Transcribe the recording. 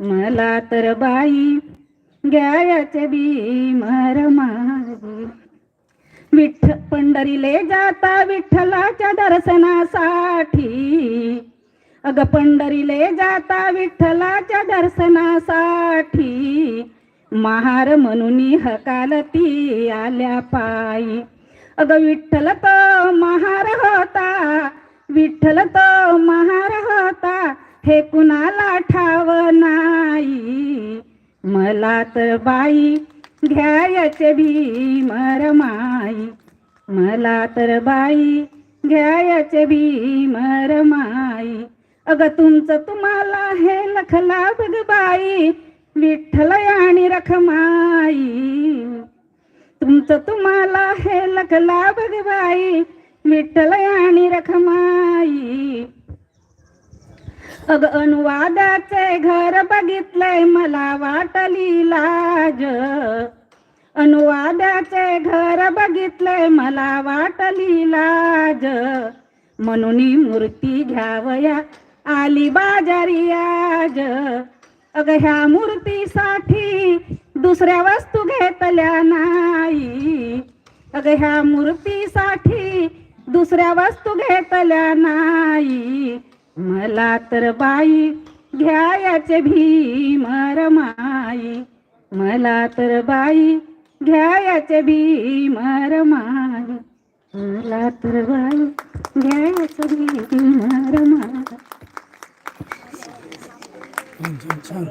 मला तर बाई घ्यायचे भीमर माझी विठ्ठ पंढरीले जाता विठ्ठलाच्या दर्शनासाठी. अग पंढरीले जाता विठ्ठलाच्या दर्शनासाठी. महार म्हणून हकालती आल्या पायी. अग विठ्ठल तो महार होता विठ्ठल तो महार होता. हे कुणाला ठाव मला तर बाई घ्यायचे भी मरमाई मला तर बाई घ्यायचे भीमर माई. अग तुमचं तुम्हाला हे लखला बघ बाई विठ्ठल आणि रखमाई. तुमचं तुम्हाला हे लखला बघ बाई विठ्ठल आणि रखमाई. अग अनुवादाचे घर बघितलंय मला वाटली लाज अनुवादाचे घर बघितलंय मला वाटली लाज म्हणून मूर्ती घ्यावया आली बाजारी आज. अग ह्या मूर्तीसाठी दुसऱ्या वस्तू घेतल्या नाही. अग ह्या मूर्तीसाठी दुसऱ्या वस्तू घेतल्या नाही. मला तर बाई घ्यायचे भीम रमाई. मला तर बाई घ्यायचे भीम रमाई. मला तर बाई घ्यायचं भीम रमाई. छान छान.